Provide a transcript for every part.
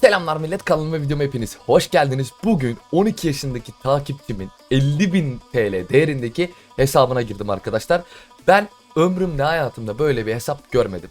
Selamlar millet kanalıma videoma hepiniz hoş geldiniz. Bugün 12 yaşındaki takipçimin 50.000 TL değerindeki hesabına girdim arkadaşlar. Ben ömrümde hayatımda böyle bir hesap görmedim.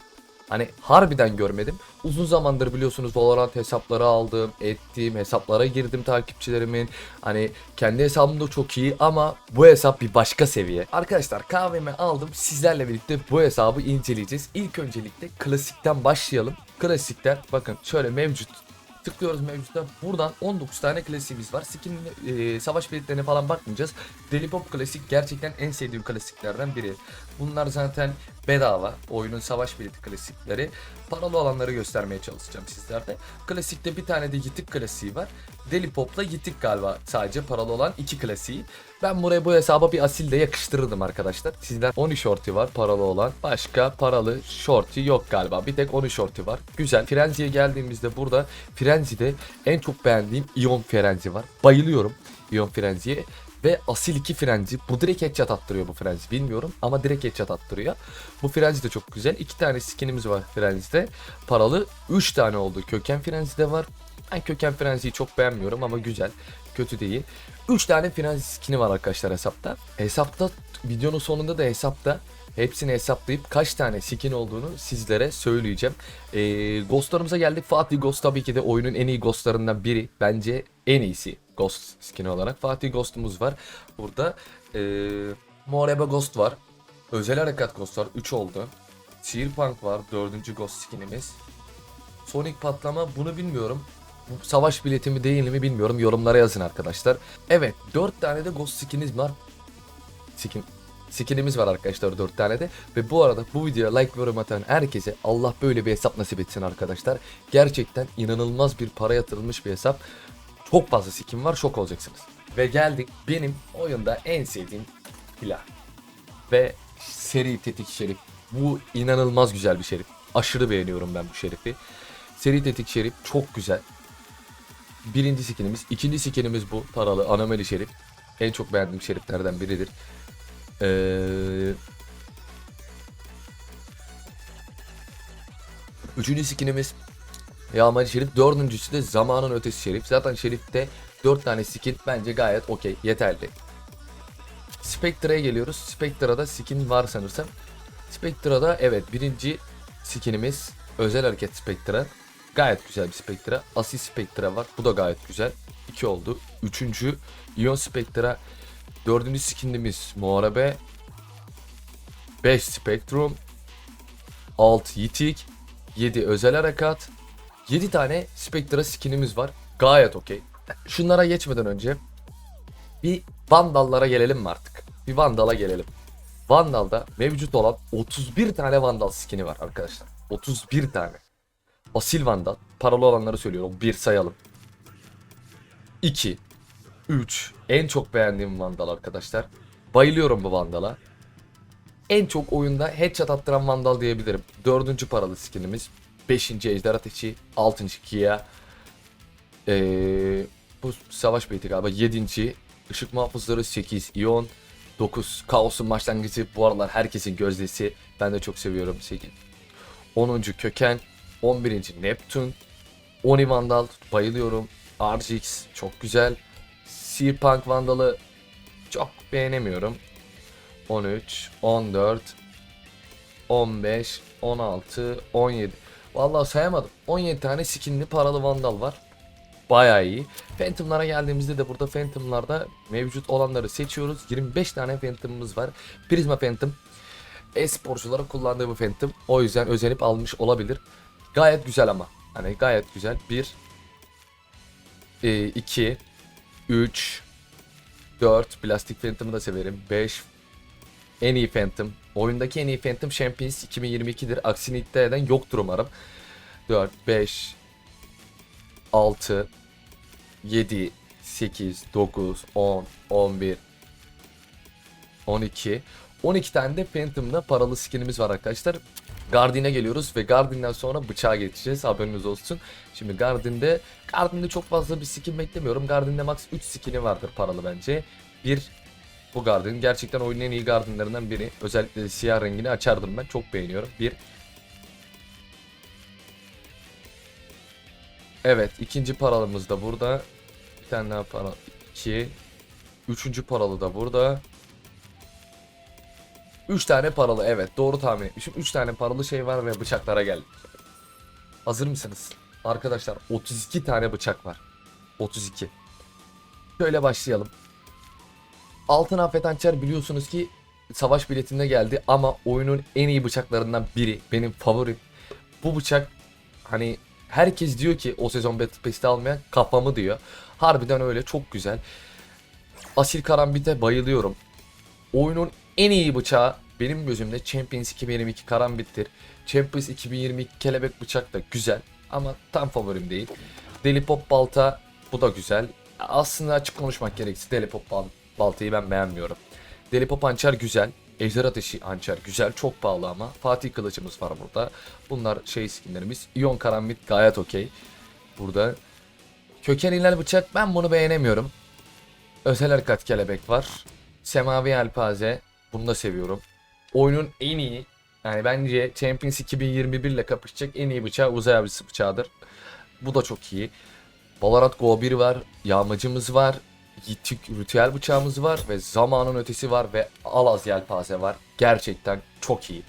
Hani harbiden görmedim. Uzun zamandır biliyorsunuz Valorant hesapları aldım, ettiğim hesaplara girdim takipçilerimin. Hani kendi hesabım da çok iyi ama bu hesap bir başka seviye. Arkadaşlar kahvemi aldım. Sizlerle birlikte bu hesabı inceleyeceğiz. İlk öncelikle klasikten başlayalım. Klasikten bakın şöyle mevcut tıklıyoruz mevcutta. Buradan 19 tane klasiğimiz var. Skin e, savaş biletlerine falan bakmayacağız. Deli Pop klasik gerçekten en sevdiğim klasiklerden biri. Bunlar zaten bedava. Oyunun savaş bileti klasikleri. Paralı olanları göstermeye çalışacağım sizlerde. Klasikte bir tane de yitik klasiği var. Deli Pop'la yitik galiba sadece paralı olan iki klasiği. Ben buraya bu hesaba bir asil de yakıştırırdım arkadaşlar. Sizden 10 shorty var paralı olan. Başka paralı shorty yok galiba. Bir tek 10 shorty var. Güzel. Frenzy'ye geldiğimizde burada Frenzy'de en çok beğendiğim Ion Frenzy var. Bayılıyorum Ion Frenzy'ye. Ve asil 2 frenzi. Bu direkt headshot attırıyor bu frenzi. Bilmiyorum ama direkt headshot attırıyor. Bu frenzi de çok güzel. 2 tane skinimiz var frenzide. Paralı 3 tane oldu. Köken frenzi de var. Ben köken frenziyi çok beğenmiyorum ama güzel. Kötü değil. 3 tane frenzi skini var arkadaşlar hesapta. Hesapta videonun sonunda da hesapta Hepsini hesaplayıp kaç tane skin olduğunu sizlere söyleyeceğim. Ee, ghostlarımıza geldik. Fatih Ghost tabii ki de oyunun en iyi ghostlarından biri. Bence en iyisi Ghost skin olarak. Fatih Ghost'umuz var. Burada ee, Moreba Ghost var. Özel Harekat Ghost var. 3 oldu. Searpunk var. 4. Ghost skinimiz. Sonic patlama bunu bilmiyorum. Savaş bileti mi değil mi bilmiyorum. Yorumlara yazın arkadaşlar. Evet 4 tane de Ghost skinimiz var. Skin skinimiz var arkadaşlar 4 tane de. Ve bu arada bu videoya like ve yorum atan herkese Allah böyle bir hesap nasip etsin arkadaşlar. Gerçekten inanılmaz bir para yatırılmış bir hesap. Çok fazla skin var şok olacaksınız. Ve geldik benim oyunda en sevdiğim silah. Ve seri tetik şerif. Bu inanılmaz güzel bir şerif. Aşırı beğeniyorum ben bu şerifi. Seri tetik şerif çok güzel. Birinci skinimiz. ikinci skinimiz bu. Paralı anomali şerif. En çok beğendiğim şeriflerden biridir. Ee, üçüncü skinimiz Yağmacı Şerif. Dördüncüsü de Zamanın Ötesi Şerif. Zaten Şerif'te dört tane skin bence gayet okey. Yeterli. Spectre'ye geliyoruz. Spectre'da skin var sanırsam. Spectre'da evet birinci skinimiz özel hareket Spectre. Gayet güzel bir Spectre. Asil Spectre var. Bu da gayet güzel. 2 oldu. Üçüncü Ion Spectre. Dördüncü skinimiz Muharebe. 5 Spectrum. 6 Yitik. 7 özel harekat. 7 tane Spectre skinimiz var. Gayet okey. Şunlara geçmeden önce bir Vandal'lara gelelim mi artık? Bir Vandal'a gelelim. Vandal'da mevcut olan 31 tane Vandal skini var arkadaşlar. 31 tane. Asil Vandal. Paralı olanları söylüyorum. Bir sayalım. 2 3 En çok beğendiğim Vandal arkadaşlar. Bayılıyorum bu Vandal'a. En çok oyunda headshot attıran Vandal diyebilirim. Dördüncü paralı skinimiz. Beşinci Ejder Ateşi. Altıncı Kia. Ee, bu savaş beyti galiba. Yedinci Işık Muhafızları 8. Ion 9. Kaos'un başlangıcı. Bu aralar herkesin gözdesi. Ben de çok seviyorum 8. 10. Köken. 11. Neptun. Oni Vandal. Bayılıyorum. RGX çok güzel. Searpunk Vandal'ı çok beğenemiyorum. 13, 14, 15, 16, 17. Vallahi sayamadım. 17 tane skinli paralı Vandal var. Bayağı iyi. Phantom'lara geldiğimizde de burada Phantom'larda mevcut olanları seçiyoruz. 25 tane Phantom'ımız var. Prisma Phantom. E-sporcuların kullandığı bu Phantom. O yüzden özenip almış olabilir. Gayet güzel ama. Hani gayet güzel. 1 2 3 4 Plastik Phantom'ı da severim. 5 en iyi Phantom. Oyundaki en iyi Phantom Champions 2022'dir. Aksini iddia eden yoktur umarım. 4, 5, 6, 7, 8, 9, 10, 11, 12. 12 tane de Phantom'da paralı skinimiz var arkadaşlar. Guardian'e geliyoruz ve Guardian'dan sonra bıçağa geçeceğiz haberiniz olsun. Şimdi Guardian'de Guardian'de çok fazla bir skin beklemiyorum. Guardian'de max 3 skin'i vardır paralı bence. Bir bu Guardian gerçekten oyunun en iyi Guardian'larından biri. Özellikle siyah rengini açardım ben. Çok beğeniyorum. Bir Evet ikinci paralımız da burada. Bir tane daha para. 2. Üçüncü paralı da burada. Üç tane paralı evet doğru tahmin etmişim. Üç tane paralı şey var ve bıçaklara geldik. Hazır mısınız? Arkadaşlar 32 tane bıçak var. 32. Şöyle başlayalım. Altın Afet Hançer biliyorsunuz ki savaş biletinde geldi ama oyunun en iyi bıçaklarından biri. Benim favorim. Bu bıçak hani herkes diyor ki o sezon Battle Pass'te almayan kafamı diyor. Harbiden öyle çok güzel. Asil Karambit'e bayılıyorum. Oyunun en iyi bıçağı benim gözümde Champions 2022 Karambit'tir. Champions 2022 kelebek bıçak da güzel ama tam favorim değil. Deli Pop balta bu da güzel. Aslında açık konuşmak gerekirse Deli Pop bal- baltayı ben beğenmiyorum. Deli Pop hançer güzel. Ejder Ateşi hançer güzel. Çok pahalı ama. Fatih kılıcımız var burada. Bunlar şey skinlerimiz. İyon Karambit gayet okey. Burada. Köken İlal bıçak ben bunu beğenemiyorum. Özel harekat kelebek var. Semavi Yelpaze. Bunu da seviyorum. Oyunun en iyi yani bence Champions 2021 ile kapışacak en iyi bıçağı uzay avcısı bıçağıdır. Bu da çok iyi. Valorant Go 1 var. Yağmacımız var. Yitik ritüel bıçağımız var ve zamanın ötesi var ve alaz yelpaze var. Gerçekten çok iyi.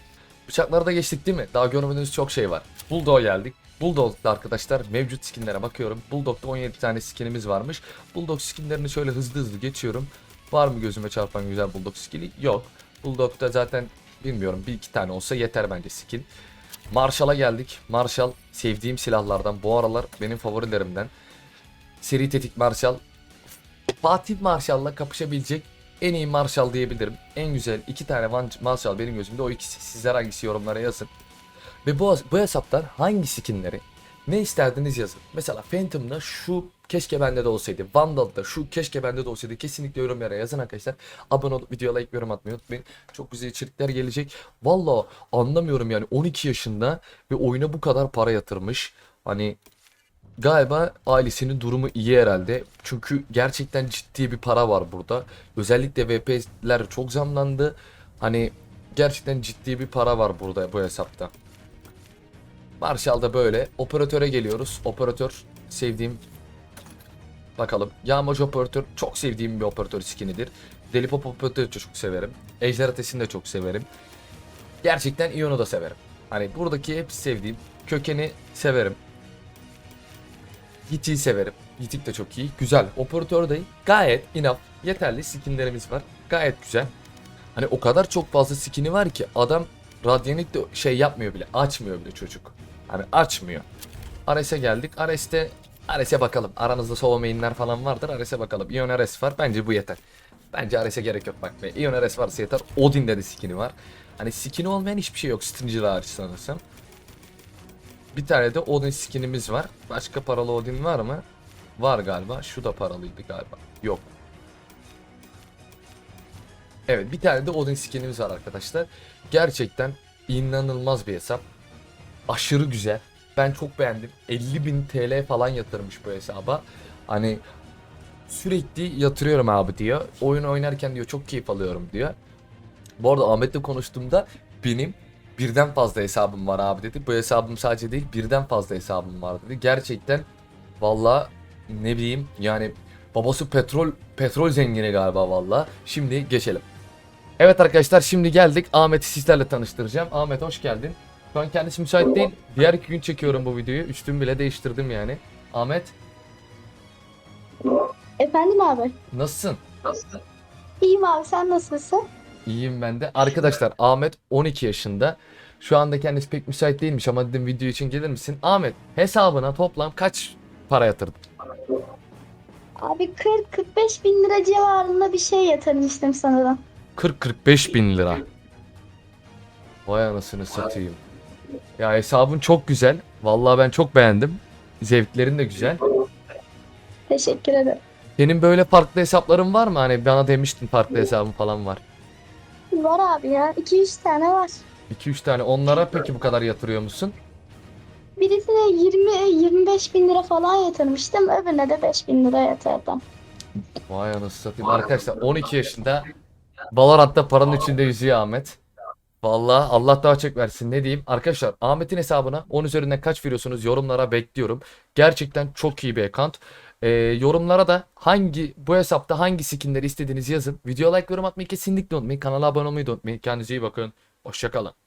Bıçaklara da geçtik değil mi? Daha görmediğiniz çok şey var. Bulldog'a geldik. Bulldog'da arkadaşlar mevcut skinlere bakıyorum. Bulldog'da 17 tane skinimiz varmış. Bulldog skinlerini şöyle hızlı hızlı geçiyorum. Var mı gözüme çarpan güzel Bulldog skini? Yok. Bulldog'da zaten bilmiyorum bir iki tane olsa yeter bence skin. Marshall'a geldik. Marshall sevdiğim silahlardan. Bu aralar benim favorilerimden. Seri tetik Marshall. Fatih Marshall'la kapışabilecek en iyi Marshall diyebilirim. En güzel iki tane Marshall benim gözümde o ikisi. Sizler hangisi yorumlara yazın. Ve bu, bu hesaptan hangi skinleri ne isterdiniz yazın. Mesela Phantom'da şu keşke bende de olsaydı. Vandal'da şu keşke bende de olsaydı. Kesinlikle yorumlara yazın arkadaşlar. Abone olup videoya like yorum atmayı unutmayın. Çok güzel içerikler gelecek. Valla anlamıyorum yani 12 yaşında ve oyuna bu kadar para yatırmış. Hani galiba ailesinin durumu iyi herhalde. Çünkü gerçekten ciddi bir para var burada. Özellikle VP'ler çok zamlandı. Hani gerçekten ciddi bir para var burada bu hesapta. Marshall'da böyle. Operatöre geliyoruz. Operatör sevdiğim Bakalım. Yağmacı operatör çok sevdiğim bir operatör skinidir. Deli Pop operatörü çok severim. Ejder de çok severim. Gerçekten Ion'u da severim. Hani buradaki hepsi sevdiğim. Kökeni severim. Yitik'i severim. Yitik de çok iyi. Güzel. Operatör de gayet enough. Yeterli skinlerimiz var. Gayet güzel. Hani o kadar çok fazla skini var ki adam Radyanit de şey yapmıyor bile. Açmıyor bile çocuk. Hani açmıyor. Ares'e geldik. Ares'te Ares'e bakalım. Aranızda solo mainler falan vardır. Ares'e bakalım. Ion Ares var. Bence bu yeter. Bence Ares'e gerek yok bak be. Ion Ares varsa yeter. Odin'de de skin'i var. Hani skin'i olmayan hiçbir şey yok. Stranger hariç sanırsam. Bir tane de Odin skin'imiz var. Başka paralı Odin var mı? Var galiba. Şu da paralıydı galiba. Yok. Evet bir tane de Odin skin'imiz var arkadaşlar. Gerçekten inanılmaz bir hesap. Aşırı güzel. Ben çok beğendim. 50.000 TL falan yatırmış bu hesaba. Hani sürekli yatırıyorum abi diyor. Oyun oynarken diyor çok keyif alıyorum diyor. Bu arada Ahmet'le konuştuğumda benim birden fazla hesabım var abi dedi. Bu hesabım sadece değil birden fazla hesabım var dedi. Gerçekten valla ne bileyim yani babası petrol petrol zengini galiba valla. Şimdi geçelim. Evet arkadaşlar şimdi geldik. Ahmet'i sizlerle tanıştıracağım. Ahmet hoş geldin. Şu an kendisi müsait değil. Diğer iki gün çekiyorum bu videoyu. Üstümü bile değiştirdim yani. Ahmet Efendim abi. nasılsın? İyiyim abi sen nasılsın? İyiyim ben de. Arkadaşlar Ahmet 12 yaşında. Şu anda kendisi pek müsait değilmiş ama dedim video için gelir misin? Ahmet hesabına toplam kaç para yatırdın? Abi 40-45 bin lira civarında bir şey yatırmıştım sanırım. 40-45 bin lira. Vay anasını satayım. Ya hesabın çok güzel. Vallahi ben çok beğendim. Zevklerin de güzel. Teşekkür ederim. Senin böyle farklı hesapların var mı? Hani bana demiştin farklı hesabın falan var. Var abi ya 2-3 tane var. 2-3 tane. Onlara peki bu kadar yatırıyor musun? Birisine 20-25 bin lira falan yatırmıştım. Öbürüne de 5 bin lira yatırdım. Vay anasını satayım. Arkadaşlar 12 yaşında Valorant'ta paranın içinde yüzüyor Ahmet. Vallahi Allah daha çok versin ne diyeyim. Arkadaşlar Ahmet'in hesabına 10 üzerinden kaç veriyorsunuz yorumlara bekliyorum. Gerçekten çok iyi bir account. Ee, yorumlara da hangi bu hesapta hangi skinleri istediğinizi yazın. Video like yorum atmayı kesinlikle unutmayın. Kanala abone olmayı da unutmayın. Kendinize iyi bakın. Hoşçakalın.